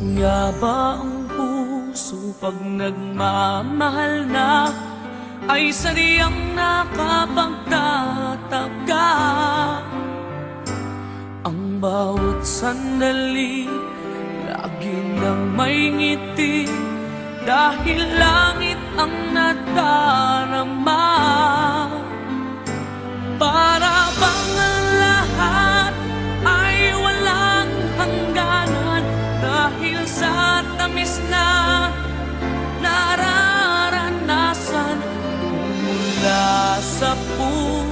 Yaba ang puso pag nagmamahal na? Ay sadyang nakapagtataka. Ang bawat sandali Lagi nang may ngiti. Dahil langit ang nadarama Para bang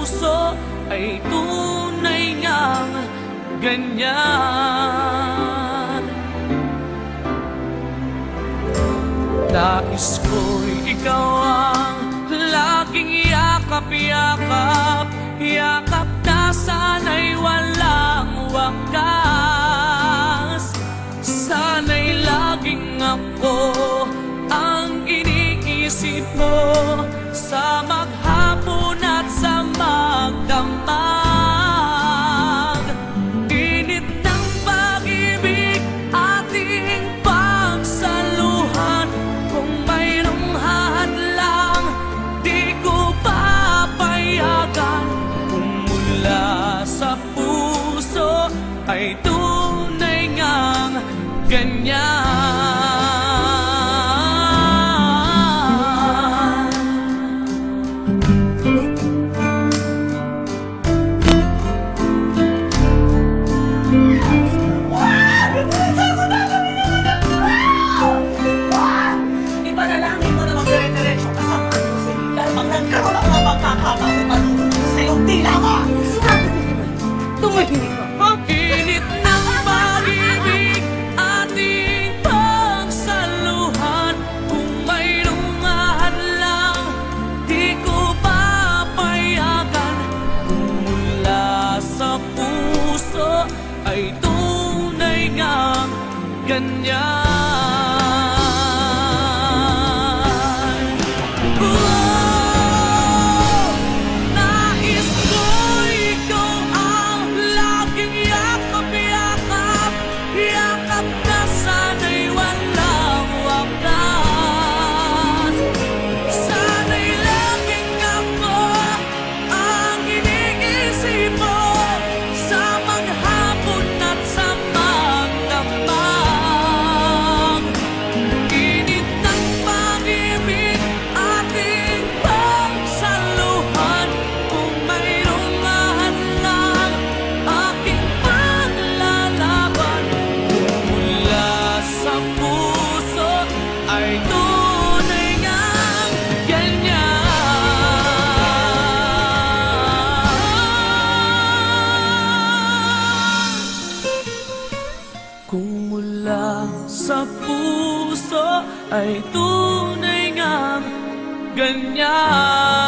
puso ay tunay ngang ganyan. Nais ko'y ikaw ang laging yakap-yakap. Yakap na sana'y walang wakas. Sana'y laging ako ang iniisip mo. Sa maghanap ganyan. ay tunay nga ganyan. sa puso ay tunay nga ganyan.